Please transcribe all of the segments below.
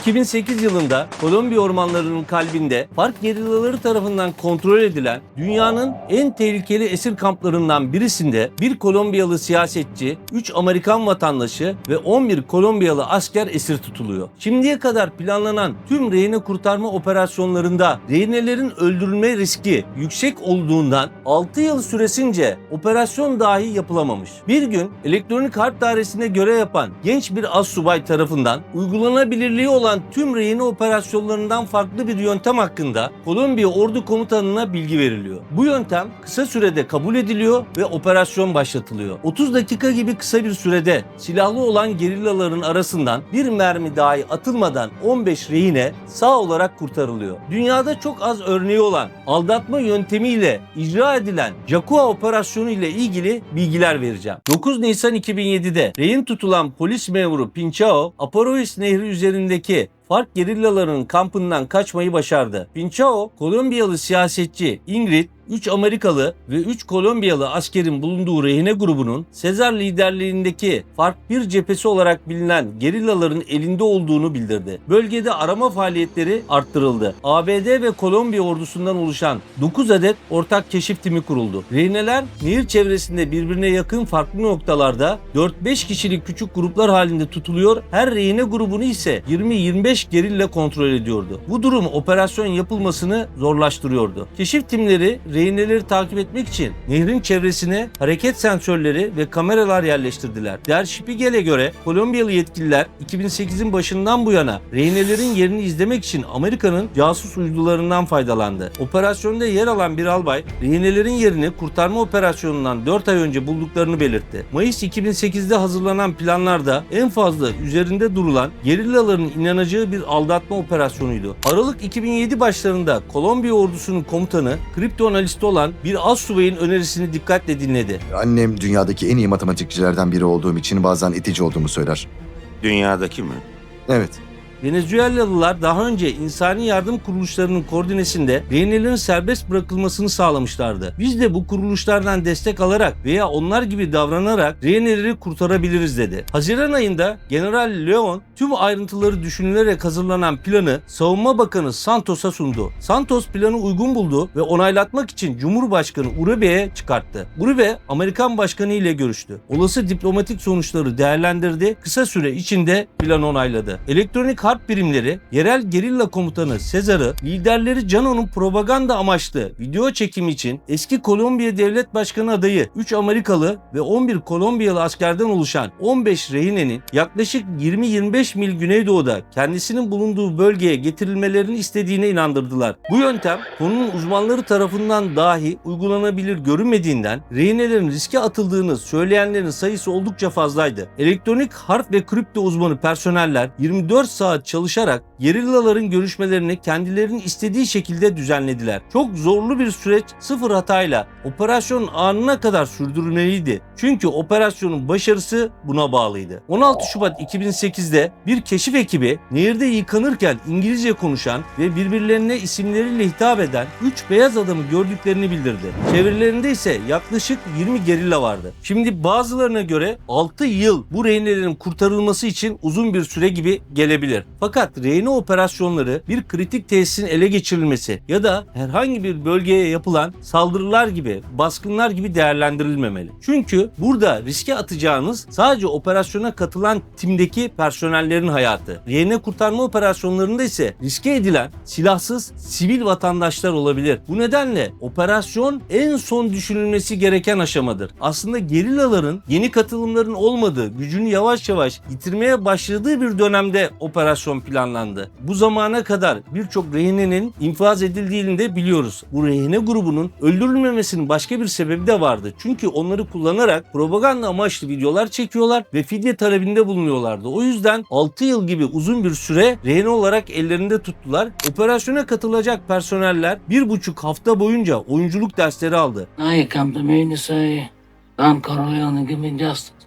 2008 yılında Kolombiya ormanlarının kalbinde FARC gerillaları tarafından kontrol edilen dünyanın en tehlikeli esir kamplarından birisinde bir Kolombiyalı siyasetçi, 3 Amerikan vatandaşı ve 11 Kolombiyalı asker esir tutuluyor. Şimdiye kadar planlanan tüm rehine kurtarma operasyonlarında rehinelerin öldürülme riski yüksek olduğundan 6 yıl süresince operasyon dahi yapılamamış. Bir gün elektronik harp dairesinde görev yapan genç bir assubay tarafından uygulanabilirliği olan tüm rehin operasyonlarından farklı bir yöntem hakkında Kolombiya Ordu Komutanı'na bilgi veriliyor. Bu yöntem kısa sürede kabul ediliyor ve operasyon başlatılıyor. 30 dakika gibi kısa bir sürede silahlı olan gerillaların arasından bir mermi dahi atılmadan 15 rehine sağ olarak kurtarılıyor. Dünyada çok az örneği olan aldatma yöntemiyle icra edilen Jakua operasyonu ile ilgili bilgiler vereceğim. 9 Nisan 2007'de rehin tutulan polis memuru Pinchao, Aparois Nehri üzerindeki деле FARC gerillalarının kampından kaçmayı başardı. Pinchao, Kolombiyalı siyasetçi Ingrid, 3 Amerikalı ve 3 Kolombiyalı askerin bulunduğu rehine grubunun Sezar liderliğindeki FARC bir cephesi olarak bilinen gerillaların elinde olduğunu bildirdi. Bölgede arama faaliyetleri arttırıldı. ABD ve Kolombiya ordusundan oluşan 9 adet ortak keşif timi kuruldu. Rehineler nehir çevresinde birbirine yakın farklı noktalarda 4-5 kişilik küçük gruplar halinde tutuluyor. Her rehine grubunu ise 20-25 gerilla kontrol ediyordu. Bu durum operasyon yapılmasını zorlaştırıyordu. Keşif timleri rehineleri takip etmek için nehrin çevresine hareket sensörleri ve kameralar yerleştirdiler. Der Spiegel'e göre Kolombiyalı yetkililer 2008'in başından bu yana rehinelerin yerini izlemek için Amerika'nın casus uydularından faydalandı. Operasyonda yer alan bir albay rehinelerin yerini kurtarma operasyonundan 4 ay önce bulduklarını belirtti. Mayıs 2008'de hazırlanan planlarda en fazla üzerinde durulan gerillaların inanacağı bir aldatma operasyonuydu. Aralık 2007 başlarında Kolombiya ordusunun komutanı kripto analisti olan bir az subayın önerisini dikkatle dinledi. Annem dünyadaki en iyi matematikçilerden biri olduğum için bazen itici olduğumu söyler. Dünyadaki mi? Evet, Venezuelalılar daha önce insani yardım kuruluşlarının koordinesinde rehinelerin serbest bırakılmasını sağlamışlardı. Biz de bu kuruluşlardan destek alarak veya onlar gibi davranarak rehineleri kurtarabiliriz dedi. Haziran ayında General Leon tüm ayrıntıları düşünülerek hazırlanan planı Savunma Bakanı Santos'a sundu. Santos planı uygun buldu ve onaylatmak için Cumhurbaşkanı Uribe'ye çıkarttı. Uribe Amerikan Başkanı ile görüştü. Olası diplomatik sonuçları değerlendirdi. Kısa süre içinde planı onayladı. Elektronik harp birimleri yerel gerilla komutanı Sezar'ı liderleri Cano'nun propaganda amaçlı video çekimi için eski Kolombiya Devlet Başkanı adayı 3 Amerikalı ve 11 Kolombiyalı askerden oluşan 15 rehinenin yaklaşık 20-25 mil güneydoğuda kendisinin bulunduğu bölgeye getirilmelerini istediğine inandırdılar. Bu yöntem konunun uzmanları tarafından dahi uygulanabilir görünmediğinden rehinelerin riske atıldığını söyleyenlerin sayısı oldukça fazlaydı. Elektronik harp ve kripto uzmanı personeller 24 saat çalışarak gerillaların görüşmelerini kendilerinin istediği şekilde düzenlediler. Çok zorlu bir süreç sıfır hatayla operasyon anına kadar sürdürülmeliydi. Çünkü operasyonun başarısı buna bağlıydı. 16 Şubat 2008'de bir keşif ekibi nehirde yıkanırken İngilizce konuşan ve birbirlerine isimleriyle hitap eden 3 beyaz adamı gördüklerini bildirdi. Çevrelerinde ise yaklaşık 20 gerilla vardı. Şimdi bazılarına göre 6 yıl bu rehinelerin kurtarılması için uzun bir süre gibi gelebilir. Fakat rehine operasyonları bir kritik tesisin ele geçirilmesi ya da herhangi bir bölgeye yapılan saldırılar gibi, baskınlar gibi değerlendirilmemeli. Çünkü burada riske atacağınız sadece operasyona katılan timdeki personellerin hayatı. Rehine kurtarma operasyonlarında ise riske edilen silahsız sivil vatandaşlar olabilir. Bu nedenle operasyon en son düşünülmesi gereken aşamadır. Aslında gerillaların yeni katılımların olmadığı, gücünü yavaş yavaş yitirmeye başladığı bir dönemde operasyon planlandı. Bu zamana kadar birçok rehinenin infaz edildiğini de biliyoruz. Bu rehine grubunun öldürülmemesinin başka bir sebebi de vardı. Çünkü onları kullanarak propaganda amaçlı videolar çekiyorlar ve fidye talebinde bulunuyorlardı. O yüzden 6 yıl gibi uzun bir süre rehine olarak ellerinde tuttular. Operasyona katılacak personeller bir buçuk hafta boyunca oyunculuk dersleri aldı. You come to me to say, Don Corleone, give me justice.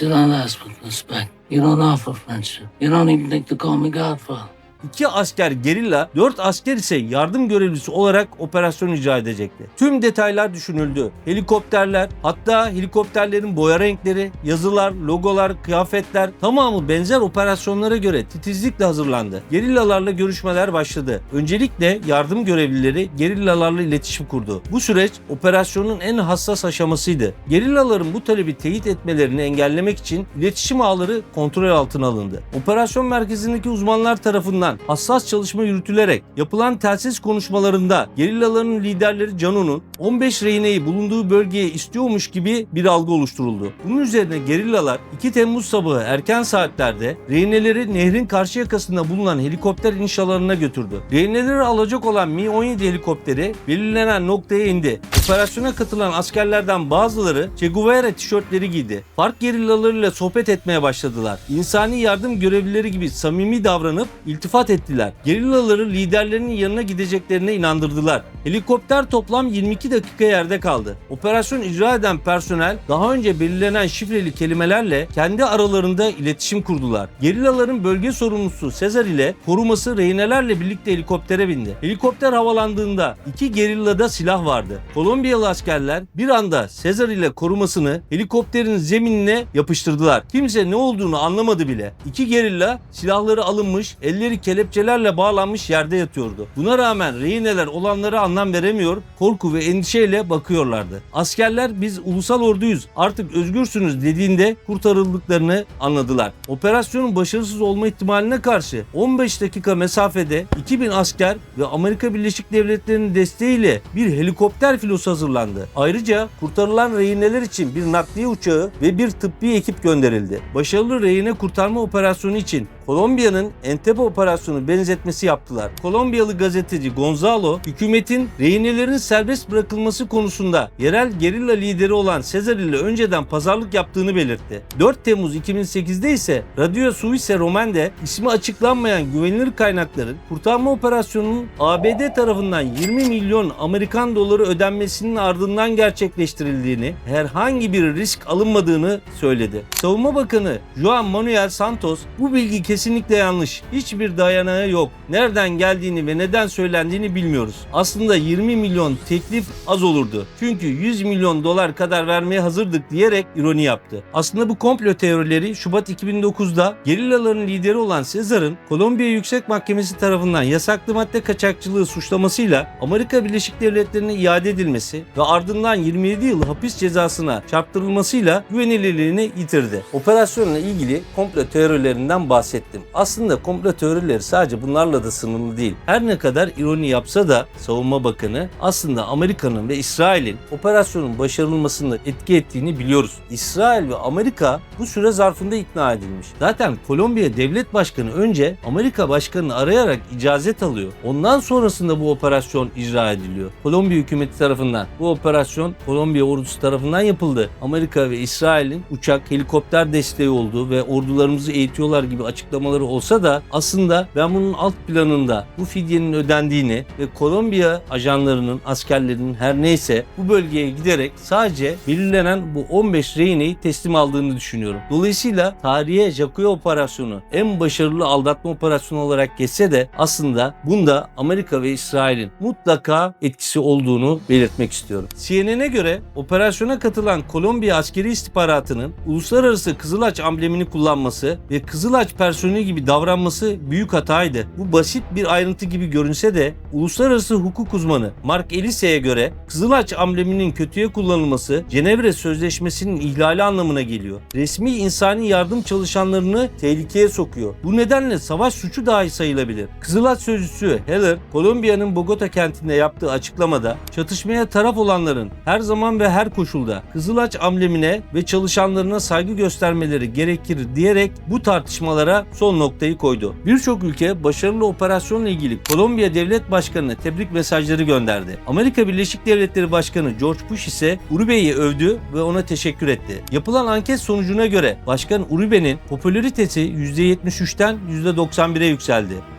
You don't ask with respect. You don't offer friendship. You don't even think to call me Godfather. 2 asker gerilla, 4 asker ise yardım görevlisi olarak operasyon icra edecekti. Tüm detaylar düşünüldü. Helikopterler, hatta helikopterlerin boya renkleri, yazılar, logolar, kıyafetler tamamı benzer operasyonlara göre titizlikle hazırlandı. Gerillalarla görüşmeler başladı. Öncelikle yardım görevlileri gerillalarla iletişim kurdu. Bu süreç operasyonun en hassas aşamasıydı. Gerillaların bu talebi teyit etmelerini engellemek için iletişim ağları kontrol altına alındı. Operasyon merkezindeki uzmanlar tarafından hassas çalışma yürütülerek yapılan telsiz konuşmalarında gerillaların liderleri Cano'nun 15 rehineyi bulunduğu bölgeye istiyormuş gibi bir algı oluşturuldu. Bunun üzerine gerillalar 2 Temmuz sabahı erken saatlerde rehineleri nehrin karşı yakasında bulunan helikopter inşalarına götürdü. Rehineleri alacak olan Mi-17 helikopteri belirlenen noktaya indi. Operasyona katılan askerlerden bazıları Che Guevara tişörtleri giydi. Fark gerillalarıyla sohbet etmeye başladılar. İnsani yardım görevlileri gibi samimi davranıp iltifat ettiler. Gerillaları liderlerinin yanına gideceklerine inandırdılar. Helikopter toplam 22 dakika yerde kaldı. Operasyon icra eden personel daha önce belirlenen şifreli kelimelerle kendi aralarında iletişim kurdular. Gerillaların bölge sorumlusu Sezar ile koruması rehinelerle birlikte helikoptere bindi. Helikopter havalandığında iki gerillada silah vardı. Kolombiyalı askerler bir anda Sezar ile korumasını helikopterin zeminine yapıştırdılar. Kimse ne olduğunu anlamadı bile. İki gerilla silahları alınmış, elleri kelepçelerle bağlanmış yerde yatıyordu. Buna rağmen rehineler olanlara anlam veremiyor, korku ve endişeyle bakıyorlardı. Askerler biz ulusal orduyuz, artık özgürsünüz dediğinde kurtarıldıklarını anladılar. Operasyonun başarısız olma ihtimaline karşı 15 dakika mesafede 2000 asker ve Amerika Birleşik Devletleri'nin desteğiyle bir helikopter filosu hazırlandı. Ayrıca kurtarılan rehineler için bir nakliye uçağı ve bir tıbbi ekip gönderildi. Başarılı rehine kurtarma operasyonu için Kolombiya'nın Entebbe operasyonu benzetmesi yaptılar. Kolombiyalı gazeteci Gonzalo, hükümetin rehinelerin serbest bırakılması konusunda yerel gerilla lideri olan Sezar ile önceden pazarlık yaptığını belirtti. 4 Temmuz 2008'de ise Radio Suisse Romande ismi açıklanmayan güvenilir kaynakların kurtarma operasyonunun ABD tarafından 20 milyon Amerikan doları ödenmesinin ardından gerçekleştirildiğini, herhangi bir risk alınmadığını söyledi. Savunma Bakanı Juan Manuel Santos bu bilgi kesinlikle yanlış. Hiçbir dayanağı yok. Nereden geldiğini ve neden söylendiğini bilmiyoruz. Aslında 20 milyon teklif az olurdu. Çünkü 100 milyon dolar kadar vermeye hazırdık diyerek ironi yaptı. Aslında bu komplo teorileri Şubat 2009'da gerillaların lideri olan Sezar'ın Kolombiya Yüksek Mahkemesi tarafından yasaklı madde kaçakçılığı suçlamasıyla Amerika Birleşik Devletleri'ne iade edilmesi ve ardından 27 yıl hapis cezasına çarptırılmasıyla güvenilirliğini yitirdi. Operasyonla ilgili komplo teorilerinden bahsettim. Aslında komplo teorileri sadece bunlarla da sınırlı değil. Her ne kadar ironi yapsa da Savunma Bakanı aslında Amerika'nın ve İsrail'in operasyonun başarılmasında etki ettiğini biliyoruz. İsrail ve Amerika bu süre zarfında ikna edilmiş. Zaten Kolombiya Devlet Başkanı önce Amerika Başkanı'nı arayarak icazet alıyor. Ondan sonrasında bu operasyon icra ediliyor. Kolombiya hükümeti tarafından. Bu operasyon Kolombiya ordusu tarafından yapıldı. Amerika ve İsrail'in uçak, helikopter desteği olduğu ve ordularımızı eğitiyorlar gibi açıklamaları olsa da aslında ben bunun alt planında bu fidyenin ödendiğini ve Kolombiya ajanlarının, askerlerinin her neyse bu bölgeye giderek sadece belirlenen bu 15 rehineyi teslim aldığını düşünüyorum. Dolayısıyla tarihe Jacoya operasyonu en başarılı aldatma operasyonu olarak geçse de aslında bunda Amerika ve İsrail'in mutlaka etkisi olduğunu belirtmek istiyorum. CNN'e göre operasyona katılan Kolombiya askeri istihbaratının uluslararası Kızılaç amblemini kullanması ve Kızılaç personeli gibi davranması büyük hataydı. Bu basit bir ayrıntı gibi görünse de uluslararası hukuk uzmanı Mark Elise'ye göre Kızılaç ambleminin kötüye kullanılması Cenevre Sözleşmesi'nin ihlali anlamına geliyor. Resmi insani yardım çalışanlarını tehlikeye sokuyor. Bu nedenle savaş suçu dahi sayılabilir. Kızılaç sözcüsü Heller, Kolombiya'nın Bogota kentinde yaptığı açıklamada çatışmaya taraf olanların her zaman ve her koşulda Kızılaç amblemine ve çalışanlarına saygı göstermeleri gerekir diyerek bu tartışmalara son noktayı koydu. Birçok ülke başarılı operasyonla ilgili Kolombiya Devlet Başkanı'na tebrik mesajları gönderdi. Amerika Birleşik Devletleri Başkanı George Bush ise Uribe'yi övdü ve ona teşekkür etti. Yapılan anket sonucuna göre Başkan Uribe'nin popülaritesi %73'ten %91'e yükseldi.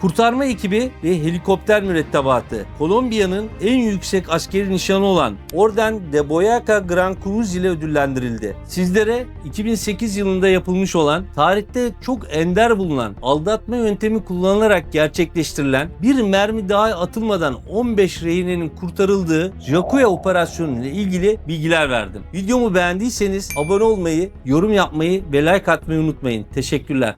Kurtarma ekibi ve helikopter mürettebatı Kolombiya'nın en yüksek askeri nişanı olan Orden de Boyaca Gran Cruz ile ödüllendirildi. Sizlere 2008 yılında yapılmış olan tarihte çok ender bulunan aldatma yöntemi kullanılarak gerçekleştirilen bir mermi daha atılmadan 15 rehinenin kurtarıldığı Jakuya operasyonu ile ilgili bilgiler verdim. Videomu beğendiyseniz abone olmayı, yorum yapmayı ve like atmayı unutmayın. Teşekkürler.